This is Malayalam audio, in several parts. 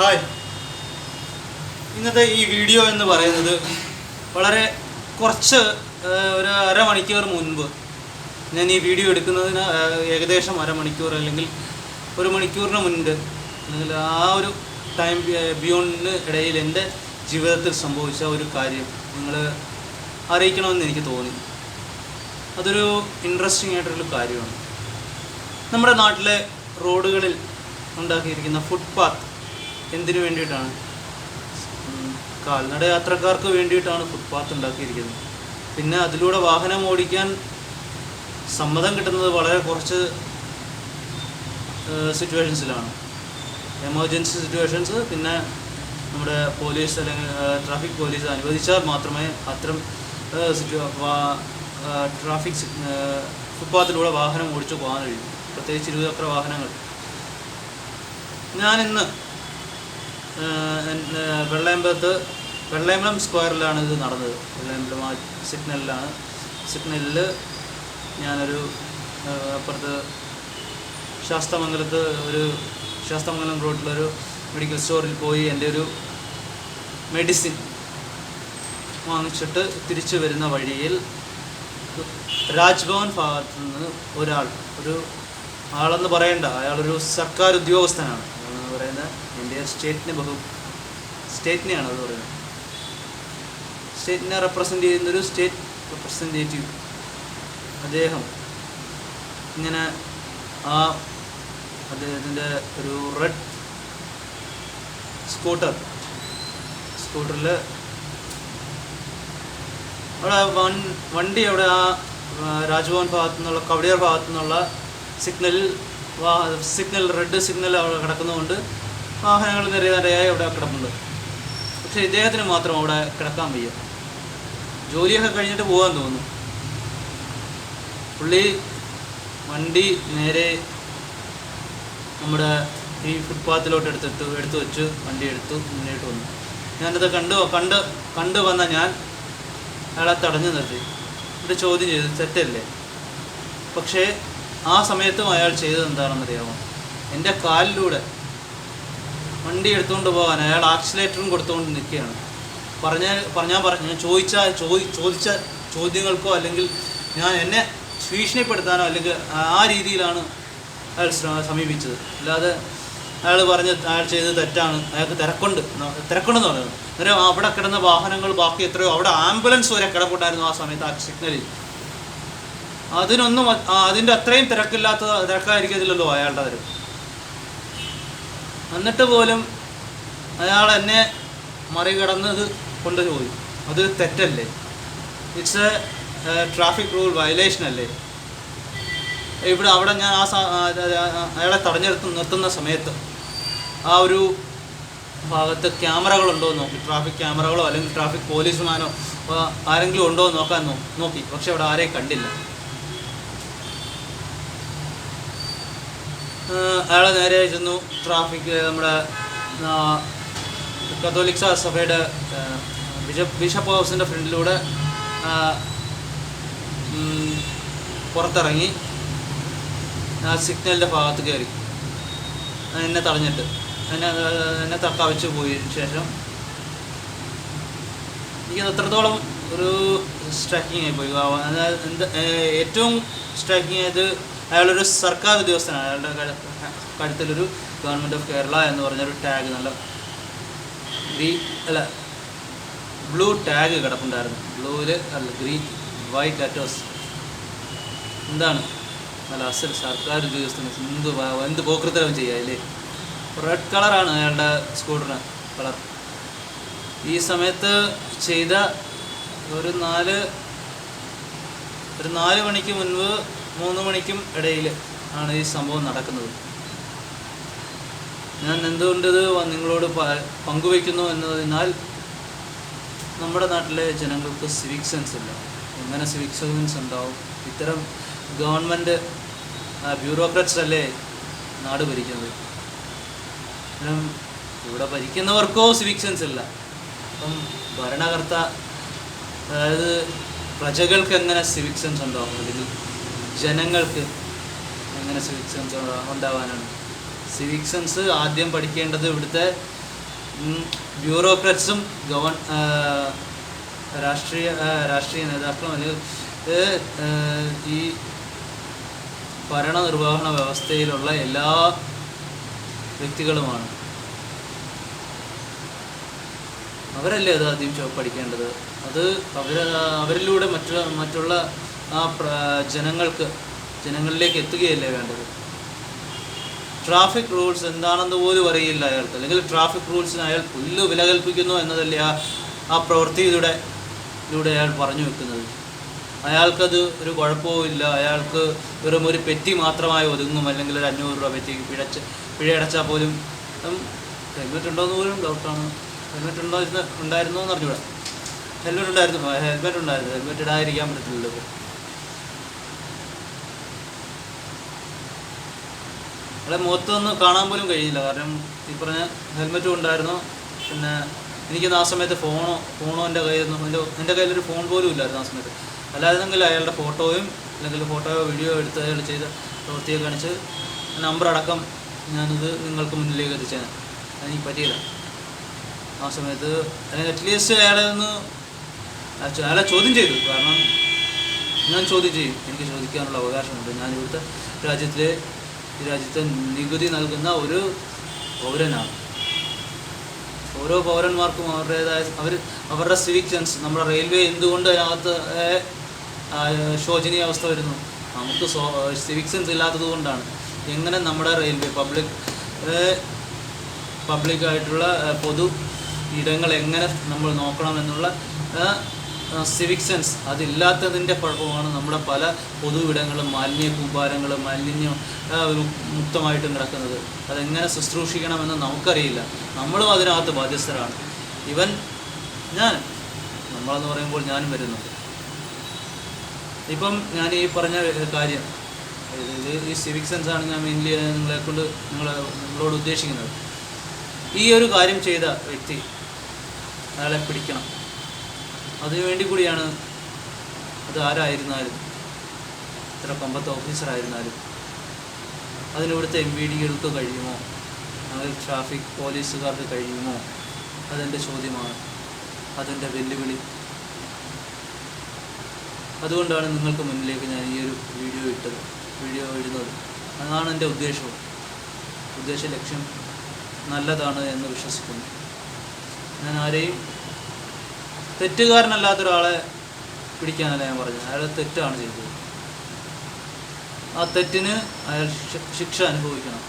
ഹായ്. ഇന്നത്തെ ഈ വീഡിയോ എന്ന് പറയുന്നത് വളരെ കുറച്ച് ഒരു അരമണിക്കൂർ മുൻപ് ഞാൻ ഈ വീഡിയോ എടുക്കുന്നതിന് ഏകദേശം അരമണിക്കൂർ അല്ലെങ്കിൽ ഒരു മണിക്കൂറിന് മുൻപ് അല്ലെങ്കിൽ ആ ഒരു ടൈം ബിയോണ്ടിന് ഇടയിൽ എന്റെ ജീവിതത്തിൽ സംഭവിച്ച ഒരു കാര്യം നിങ്ങൾ അറിയിക്കണമെന്ന് എനിക്ക് തോന്നി. അതൊരു ഇൻട്രസ്റ്റിംഗ് ആയിട്ടൊരു കാര്യമാണ്. നമ്മുടെ നാട്ടിലെ റോഡുകളിൽ ഉണ്ടാക്കിയിരിക്കുന്ന ഫുട്പാത്ത് എന്തിനു വേണ്ടിയിട്ടാണ്? കാൽനട യാത്രക്കാർക്ക് വേണ്ടിയിട്ടാണ് ഫുട്പാത്ത് ഉണ്ടാക്കിയിരിക്കുന്നത്. പിന്നെ അതിലൂടെ വാഹനം ഓടിക്കാൻ സമ്മതം കിട്ടുന്നത് വളരെ കുറച്ച് സിറ്റുവേഷൻസിലാണ് എമർജൻസി സിറ്റുവേഷൻസ് പിന്നെ നമ്മുടെ പോലീസ് അല്ലെങ്കിൽ ട്രാഫിക് പോലീസ് അനുവദിച്ചാൽ മാത്രമേ അത്തരം ട്രാഫിക് ഫുട്പാത്തിലൂടെ വാഹനം ഓടിച്ചു പോകാൻ കഴിയും. പ്രത്യേകിച്ച് ഇരുചക്ര വാഹനങ്ങൾ. ഞാനിന്ന് വെള്ളയമ്പലത്ത് വെള്ളയമ്പലം സ്ക്വയറിലാണ് ഇത് നടന്നത്. വെള്ളയമ്പലം ആ സിഗ്നലിലാണ്. സിഗ്നലിൽ ഞാനൊരു അപ്പുറത്ത് ശാസ്തമംഗലത്ത് ഒരു ശാസ്തമംഗലം റോഡിലൊരു മെഡിക്കൽ സ്റ്റോറിൽ പോയി എന്റെ ഒരു മെഡിസിൻ വാങ്ങിച്ചിട്ട് തിരിച്ചു വരുന്ന വഴിയിൽ രാജ്ഭവൻ ഭാഗത്ത് നിന്ന് ഒരാൾ ഒരു ആളെന്ന് പറയണ്ട അയാളൊരു സർക്കാർ ഉദ്യോഗസ്ഥനാണ് പറയുന്നത് ഇന്ത്യ സ്റ്റേറ്റിനെ ബഹു സ്റ്റേറ്റിനെയാണ് അത് പറയുന്നത്? സ്റ്റേറ്റിനെ റെപ്രസെന്റ് ചെയ്യുന്നൊരു സ്റ്റേറ്റ് റെപ്രസെന്റേറ്റീവ് അദ്ദേഹം ഇങ്ങനെ ആ അദ്ദേഹത്തിന്റെ ഒരു റെഡ് സ്കൂട്ടർ സ്കൂട്ടറിൽ അവിടെ വൺ വണ്ടി അവിടെ ആ രാജ്ഭവൻ ഭാഗത്തു നിന്നുള്ള കവടിയാർ ഭാഗത്തു നിന്നുള്ള സിഗ്നലിൽ സിഗ്നൽ റെഡ് സിഗ്നൽ അവിടെ കിടക്കുന്നതുകൊണ്ട് വാഹനങ്ങൾ നിരനിരയായി അവിടെ കിടപ്പുണ്ട്. പക്ഷേ ഇദ്ദേഹത്തിന് മാത്രം അവിടെ കിടക്കാൻ വയ്യ. ജോലിയൊക്കെ കഴിഞ്ഞിട്ട് പോകാൻ തോന്നുന്നു. പുള്ളി വണ്ടി നേരെ നമ്മുടെ ഈ ഫുട്പാത്തിലോട്ട് എടുത്തിട്ട് എടുത്തു വെച്ച് വണ്ടി എടുത്തു മുന്നോട്ട് വന്നു. ഞാനത് കണ്ടു കണ്ട് കണ്ടു വന്ന ഞാൻ അയാളെ തടഞ്ഞു നിർത്തി. എന്നിട്ട് ചോദ്യം ചെയ്തു തെറ്റല്ലേ? പക്ഷേ ആ സമയത്തും അയാൾ ചെയ്തത് എന്താണെന്നറിയാമോ? എന്റെ കാലിലൂടെ വണ്ടി എടുത്തുകൊണ്ട് പോകാൻ അയാൾ ആക്സിലേറ്ററും കൊടുത്തുകൊണ്ട് നിൽക്കുകയാണ്. പറഞ്ഞ പറഞ്ഞാൽ പറഞ്ഞു ചോദിച്ച ചോദി ചോദിച്ച ചോദ്യങ്ങൾക്കോ അല്ലെങ്കിൽ ഞാൻ എന്നെ ഭീഷണിപ്പെടുത്താനോ അല്ലെങ്കിൽ ആ രീതിയിലാണ് അയാൾ സമീപിച്ചത്. അല്ലാതെ അയാൾ പറഞ്ഞ് അയാൾ ചെയ്തത് തെറ്റാണ്. അയാൾക്ക് തിരക്കുണ്ട്. തിരക്കുണ്ടെന്ന് പറയുന്നത് അന്നേരം അവിടെ കിടന്ന വാഹനങ്ങൾ ബാക്കി എത്രയോ അവിടെ ആംബുലൻസ് വരെ കിടപ്പുണ്ടായിരുന്നു ആ സമയത്ത് ആ സിഗ്നലിൽ. അതിനൊന്നും അതിന്റെ അത്രയും തിരക്കില്ലാത്ത തിരക്കായിരിക്കത്തില്ലല്ലോ അയാളുടെ തരം എന്നിട്ട് പോലും അയാൾ എന്നെ മറികടന്നത് കൊണ്ട് പോയി അത് തെറ്റല്ലേ? It's a traffic rule violation അല്ലേ? ഇവിടെ അവിടെ ഞാൻ ആ അയാളെ തടഞ്ഞെടുത്ത് നിർത്തുന്ന സമയത്ത് ആ ഒരു ഭാഗത്ത് ക്യാമറകളുണ്ടോ എന്ന് നോക്കി. ട്രാഫിക് ക്യാമറകളോ അല്ലെങ്കിൽ ട്രാഫിക് പോലീസുമാനോ ആരെങ്കിലും ഉണ്ടോ എന്ന് നോക്കാൻ നോക്കി. പക്ഷെ അവിടെ ആരെയും കണ്ടില്ല. അയാളെ നേരെ ചെന്നു. ട്രാഫിക് നമ്മുടെ കത്തോലിക് സഭയുടെ ബിഷപ്പ് ബിഷപ്പ് ഹൗസിന്റെ ഫ്രണ്ടിലൂടെ പുറത്തിറങ്ങി. ആ സിഗ്നലിന്റെ ഭാഗത്ത് കയറി. എന്നെ തടഞ്ഞിട്ട്. എന്നെ എന്നെ തക്കാവിച്ച് പോയതിന് ശേഷം. എനിക്ക് അത്രത്തോളം ഒരു സ്ട്രൈക്കിംഗ് ആയി പോയി. ആ, എന്ത് ഏറ്റവും സ്ട്രൈക്കിംഗ് ആയത് അയാളൊരു സർക്കാർ ഉദ്യോഗസ്ഥനാണ്. അയാളുടെ കഴ- കഴുത്തിലൊരു ഗവൺമെന്റ് ഓഫ് കേരള എന്ന് പറഞ്ഞൊരു ടാഗ് നല്ല ഗ്രീൻ അല്ല ബ്ലൂ ടാഗ് കിടപ്പുണ്ടായിരുന്നു. ബ്ലൂവിൽ അല്ല ഗ്രീൻ വൈറ്റ് ലെറ്റേഴ്സ് എന്താണ്? നല്ല അസൽ സർക്കാർ ഉദ്യോഗസ്ഥന് എന്ത് എന്ത് പോക്കൃത്തരം ചെയ്യുക റെഡ് കളറാണ് അയാളുടെ സ്കൂട്ടറിന് കളർ ഈ സമയത്ത് ചെയ്ത ഒരു നാല് ഒരു നാല് മണിക്ക് മുൻപ് മൂന്ന് മണിക്കും ഇടയിൽ ആണ് ഈ സംഭവം നടക്കുന്നത്. ഞാൻ എന്തുകൊണ്ടിത് നിങ്ങളോട് പങ്കുവയ്ക്കുന്നു എന്നതിനാൽ നമ്മുടെ നാട്ടിലെ ജനങ്ങൾക്ക് സിവിക് സെൻസ് ഇല്ല. എങ്ങനെ സിവിക് സെൻസ് ഉണ്ടാവും? ഇത്തരം ഗവൺമെന്റ് ബ്യൂറോക്രാറ്റ്സ് അല്ലേ നാട് ഭരിക്കുന്നത്? ഇവിടെ ഭരിക്കുന്നവർക്കോ സിവിക് സെൻസ് ഇല്ല. അപ്പം ഭരണകർത്ത അതായത് പ്രജകൾക്ക് എങ്ങനെ സിവിക് സെൻസ് ഉണ്ടാവും? അല്ലെങ്കിൽ ജനങ്ങൾക്ക് എങ്ങനെ സിവിക് സെൻസ് ഉണ്ടാവാനാണ്. സിവിക് സെൻസ് ആദ്യം പഠിക്കേണ്ടത് ഇവിടുത്തെ ബ്യൂറോക്രാറ്റ്സും ഗവൺ രാഷ്ട്രീയ രാഷ്ട്രീയ നേതാക്കളും അല്ലെങ്കിൽ ഈ ഭരണനിർവഹണ വ്യവസ്ഥയിലുള്ള എല്ലാ വ്യക്തികളുമാണ്. അവരല്ലേ അത് ആദ്യം പഠിക്കേണ്ടത്? അത് അവർ അവരിലൂടെ മറ്റുള്ള മറ്റുള്ള ആ ജനങ്ങൾക്ക് ജനങ്ങളിലേക്ക് എത്തുകയല്ലേ വേണ്ടത്? ട്രാഫിക് റൂൾസ് എന്താണെന്ന് പോലും അറിയില്ല അയാൾക്ക്. അല്ലെങ്കിൽ ട്രാഫിക് റൂൾസിന് അയാൾ പുല്ല് വില കൽപ്പിക്കുന്നു എന്നതല്ലേ ആ ആ പ്രവൃത്തിയിലൂടെ ഇതിലൂടെ അയാൾ പറഞ്ഞു വെക്കുന്നത്. അയാൾക്കത് ഒരു കുഴപ്പവുമില്ല അയാൾക്ക് വെറും ഒരു പെറ്റി മാത്രമായി ഒതുങ്ങും. അല്ലെങ്കിൽ ഒരു അഞ്ഞൂറ് രൂപ പെറ്റി പിഴച്ച് പിഴയടച്ചാൽ പോലും ഹെൽമെറ്റ് ഉണ്ടോയെന്ന് പോലും ഡൗട്ടാണ്. ഹെൽമെറ്റ് ഉണ്ടോ ഉണ്ടായിരുന്നോ എന്ന് അറിഞ്ഞൂടാ. ഹെൽമെറ്റ് ഉണ്ടായിരുന്നു. ഹെൽമെറ്റ് ഉണ്ടായിരുന്നു. ഹെൽമെറ്റ് ഇടാതിരിക്കാൻ പറ്റത്തില്ലല്ലോ. അയാളെ മുഖത്തൊന്നും കാണാൻ പോലും കഴിയില്ല. കാരണം ഈ പറഞ്ഞ ഹെൽമെറ്റും ഉണ്ടായിരുന്നു. പിന്നെ എനിക്കൊന്ന് ആ സമയത്ത് ഫോണോ ഫോണോ എന്റെ കയ്യിലൊന്നും എന്റെ എന്റെ കയ്യിലൊരു ഫോൺ പോലും ഇല്ലായിരുന്നു ആ സമയത്ത്. അല്ലായിരുന്നെങ്കിൽ അയാളുടെ ഫോട്ടോയും അല്ലെങ്കിൽ ഫോട്ടോയോ വീഡിയോ എടുത്ത് അയാൾ ചെയ്ത പ്രവൃത്തിയെ കാണിച്ച് നമ്പർ അടക്കം ഞാനിത് നിങ്ങൾക്ക് മുന്നിലേക്ക് എത്തിച്ചേനെ. എനിക്ക് പറ്റിയില്ല. ആ സമയത്ത് അല്ലെങ്കിൽ അറ്റ്ലീസ്റ്റ് അയാളെ ഒന്ന് അയാ- അയാളെ ചോദ്യം ചെയ്തു. കാരണം ഞാൻ ചോദ്യം ചെയ്യും. എനിക്ക് ചോദിക്കാനുള്ള അവകാശമുണ്ട്. ഞാൻ ഇവിടുത്തെ രാജ്യത്തിലെ രാജ്യത്തെ നികുതി നൽകുന്ന ഒരു പൗരനാണ്. ഓരോ പൗരന്മാർക്കും അവരുടേതായ അവർ അവരുടെ സിവിക് സെൻസ് നമ്മുടെ റെയിൽവേ എന്തുകൊണ്ട് അതിനകത്ത് ശോചനീയ അവസ്ഥ വരുന്നു? നമുക്ക് സിവിക് സെൻസ് ഇല്ലാത്തത് കൊണ്ടാണ്. എങ്ങനെ നമ്മുടെ റെയിൽവേ പബ്ലിക് പബ്ലിക്കായിട്ടുള്ള പൊതു ഇടങ്ങൾ എങ്ങനെ നമ്മൾ നോക്കണം എന്നുള്ള സിവിക് സെൻസ് അതില്ലാത്തതിന്റെ കുഴപ്പമാണ് നമ്മുടെ പല പൊതു ഇടങ്ങളും മാലിന്യ കൂമ്പാരങ്ങളും ഒരു മുക്തമായിട്ടും കിടക്കുന്നത്. അതെങ്ങനെ ശുശ്രൂഷിക്കണമെന്ന് നമുക്കറിയില്ല. നമ്മളും അതിനകത്ത് ബാധ്യസ്ഥരാണ്. ഇവൻ ഞാൻ നമ്മളെന്ന് പറയുമ്പോൾ ഞാനും വരുന്നുണ്ട് ഇപ്പം ഞാൻ ഈ പറഞ്ഞ കാര്യം ഇത് ഈ സിവിക് സെൻസ് ആണ് ഞാൻ മെയിൻലി നിങ്ങളെ കൊണ്ട് നിങ്ങളെ നിങ്ങളോട് ഉദ്ദേശിക്കുന്നത്. ഈ ഒരു കാര്യം ചെയ്ത വ്യക്തി അയാളെ പിടിക്കണം. അതിനു വേണ്ടി കൂടിയാണ് അത് ആരായിരുന്നാലും ഇത്ര കൊമ്പത്തെ ഓഫീസറായിരുന്നാലും അതിനിവിടുത്തെ എം വി ഡികൾക്ക് കഴിയുമോ? അല്ലെങ്കിൽ ട്രാഫിക് പോലീസുകാർക്ക് കഴിയുമോ? അതെന്റെ ചോദ്യമാണ്. അതെന്റെ വെല്ലുവിളി. അതുകൊണ്ടാണ് നിങ്ങൾക്ക് മുന്നിലേക്ക് ഞാൻ ഈ ഒരു വീഡിയോ ഇട്ടത് വീഡിയോ ഇടുന്നത്. അതാണ് എന്റെ ഉദ്ദേശവും. ഉദ്ദേശ ലക്ഷ്യം നല്ലതാണ് എന്ന് വിശ്വസിക്കുന്നു. ഞാൻ ആരെയും തെറ്റുകാരനല്ലാത്ത ഒരാളെ പിടിക്കാനല്ല ഞാൻ പറഞ്ഞത്. അയാൾ തെറ്റാണ് ചെയ്തത്. ആ തെറ്റിന് അയാൾ ശിക്ഷ അനുഭവിക്കണം.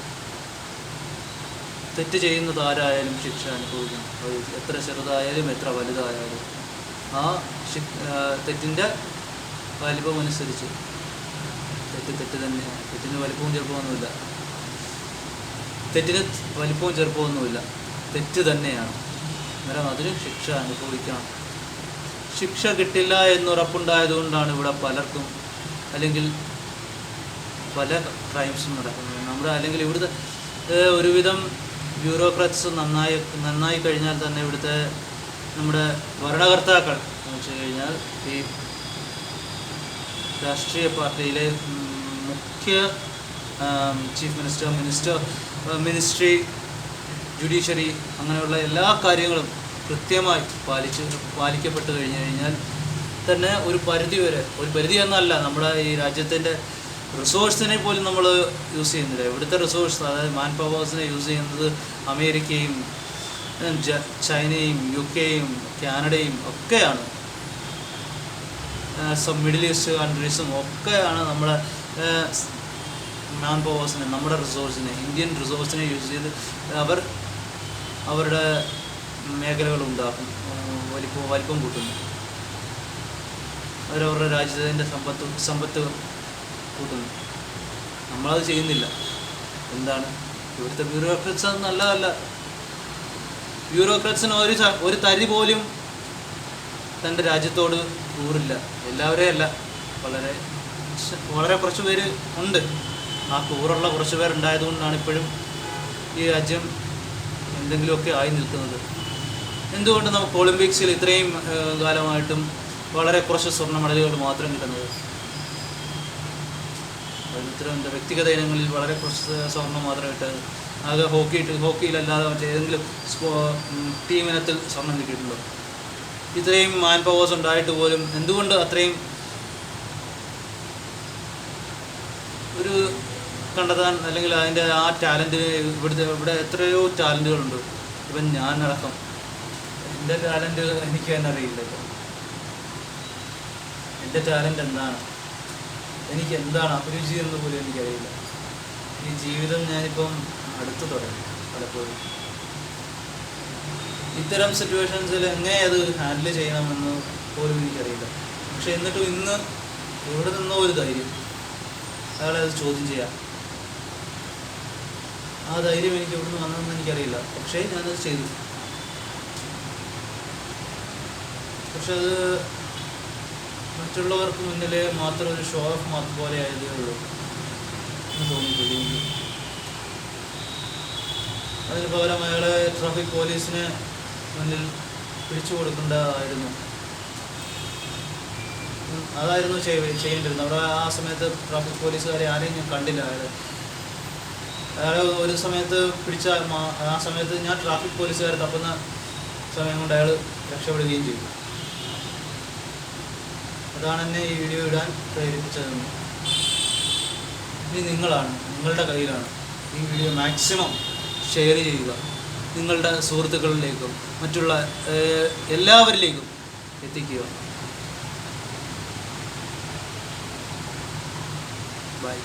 തെറ്റ് ചെയ്യുന്നത് ആരായാലും ശിക്ഷ അനുഭവിക്കണം. അത് എത്ര ചെറുതായാലും എത്ര വലുതായാലും. ആ തെറ്റിന്റെ വലിപ്പം അനുസരിച്ച്. തെറ്റ് തെറ്റ് തന്നെയാണ്. തെറ്റിന് വലിപ്പവും ചെറുപ്പമൊന്നുമില്ല. തെറ്റിന് വലിപ്പവും ചെറുപ്പമൊന്നുമില്ല. തെറ്റ് തന്നെയാണ്. അന്നേരം അതിന് ശിക്ഷ അനുഭവിക്കണം. ശിക്ഷ കിട്ടില്ല എന്നുറപ്പുണ്ടായതുകൊണ്ടാണ് ഇവിടെ പലർക്കും അല്ലെങ്കിൽ പല ക്രൈംസും നടക്കുന്നത്. നമ്മുടെ അല്ലെങ്കിൽ ഇവിടുത്തെ ഒരുവിധം ബ്യൂറോക്രാറ്റ്സ് നന്നായി നന്നായി കഴിഞ്ഞാൽ തന്നെ ഇവിടുത്തെ നമ്മുടെ ഭരണകർത്താക്കൾ എന്ന് വെച്ച് കഴിഞ്ഞാൽ ഈ രാഷ്ട്രീയ പാർട്ടിയിലെ മുഖ്യ chief minister minister ministry judiciary അങ്ങനെയുള്ള എല്ലാ കാര്യങ്ങളും കൃത്യമായി പാലിച്ച് പാലിക്കപ്പെട്ട് കഴിഞ്ഞു കഴിഞ്ഞാൽ തന്നെ ഒരു പരിധി വരെ ഒരു പരിധി എന്നല്ല നമ്മുടെ ഈ രാജ്യത്തിന്റെ റിസോഴ്സിനെ പോലും നമ്മൾ യൂസ് ചെയ്യുന്നില്ല. ഇവിടുത്തെ റിസോഴ്സ് അതായത് മാൻ പവേഴ്സിനെ യൂസ് ചെയ്യുന്നത് അമേരിക്കയും ചൈനയും യു കെയും കാനഡയും ഒക്കെയാണ്. മിഡിൽ ഈസ്റ്റ് കൺട്രീസും ഒക്കെയാണ് നമ്മളെ മാൻ പവേഴ്സിനെ നമ്മുടെ റിസോഴ്സിനെ ഇന്ത്യൻ റിസോഴ്സിനെ യൂസ് ചെയ്ത് അവർ അവരുടെ മേഖലകൾ ഉണ്ടാക്കും വലിപ്പം വലിപ്പം കൂട്ടുന്നു. അവരവരുടെ രാജ്യത്തിന്റെ സമ്പത്ത് സമ്പത്ത് കൂട്ടുന്നു. നമ്മളത് ചെയ്യുന്നില്ല. എന്താണ്? ഇവിടുത്തെ ബ്യൂറോക്രാറ്റ്സ് അത് നല്ലതല്ല. ബ്യൂറോക്രാറ്റ്സിന് ഒരു ഒരു തരി പോലും തന്റെ രാജ്യത്തോട് കൂറില്ല. എല്ലാവരെയും അല്ല വളരെ വളരെ കുറച്ച് പേര് ഉണ്ട്. ആ കൂറുള്ള കുറച്ച് പേരുണ്ടായതുകൊണ്ടാണ് ഇപ്പോഴും ഈ രാജ്യം എന്തെങ്കിലുമൊക്കെ ആയി നിൽക്കുന്നത്. എന്തുകൊണ്ട് നമുക്ക് ഒളിമ്പിക്സിൽ ഇത്രയും കാലമായിട്ടും വളരെ കുറച്ച് സ്വർണ മെഡലുകൾ മാത്രം കിട്ടുന്നത്? ഇത്തരം വ്യക്തിഗത ഇനങ്ങളിൽ വളരെ കുറച്ച് സ്വർണം മാത്രം കിട്ടുന്നത് ആകെ ഹോക്കി ഹോക്കിയിലല്ലാതെ മറ്റേതെങ്കിലും സ്പോ ടീമിനകത്ത് സ്വർണം കിട്ടിയിട്ടുണ്ടോ? ഇത്രയും മാൻ പവേഴ്സ് ഉണ്ടായിട്ട് പോലും എന്തുകൊണ്ട് അത്രയും ഒരു കണ്ടെത്താൻ അല്ലെങ്കിൽ അതിന്റെ ആ ടാലന്റിന് ഇവിടുത്തെ ഇവിടെ എത്രയോ ടാലന്റുകളുണ്ട് ഇപ്പം ഞാനടക്കം. എന്റെ ടാലന്റ് എനിക്ക് തന്നെ അറിയില്ലല്ലോ എന്റെ ടാലന്റ് എന്താണ്? എനിക്ക് എന്താണ് അഭിരുചി എന്ന് പോലും എനിക്കറിയില്ല. ഈ ജീവിതം ഞാനിപ്പം അടുത്ത് തുടങ്ങി പലപ്പോഴും. ഇത്തരം സിറ്റുവേഷൻസിൽ എങ്ങനെ അത് ഹാൻഡിൽ ചെയ്യണമെന്ന് പോലും എനിക്കറിയില്ല. പക്ഷെ എന്നിട്ടും ഇന്ന് എവിടെ നിന്നോ ഒരു ധൈര്യം. അയാളെ അത് ചോദ്യം ചെയ്യാം. ആ ധൈര്യം എനിക്ക് ഇവിടുന്ന് വന്നതെന്ന് എനിക്കറിയില്ല. പക്ഷേ ഞാനത് ചെയ്തു. പക്ഷെ അത് മറ്റുള്ളവർക്ക് മുന്നിൽ മാത്രം ഒരു ഷോ ഓഫ് മാത്രം പോലെ ആയതേ ഉള്ളൂ എനിക്ക്. അതിന് പകരം അയാളെ ട്രാഫിക് പോലീസിന് മുന്നിൽ പിടിച്ചു കൊടുക്കേണ്ടതായിരുന്നു. അതായിരുന്നു ചെയ്യ- ചെയ്യേണ്ടിരുന്നത്. അവിടെ ആ സമയത്ത് ട്രാഫിക് പോലീസുകാരെ ആരെയും ഞാൻ കണ്ടില്ല അയാൾ അയാളെ ഒരു സമയത്ത് പിടിച്ച ആ സമയത്ത് ഞാൻ ട്രാഫിക് പോലീസുകാരെ തപ്പുന്ന സമയം കൊണ്ട് അയാൾ രക്ഷപ്പെടുകയും ചെയ്തു. അതാണ് എന്നെ ഈ വീഡിയോ ഇടാൻ പ്രേരിപ്പിച്ചതെന്ന്. ഇനി നിങ്ങളാണ് നിങ്ങളുടെ കയ്യിലാണ്. ഈ വീഡിയോ മാക്സിമം ഷെയർ ചെയ്യുക. നിങ്ങളുടെ സുഹൃത്തുക്കളിലേക്കും മറ്റുള്ള എല്ലാവരിലേക്കും എത്തിക്കുക. ബൈ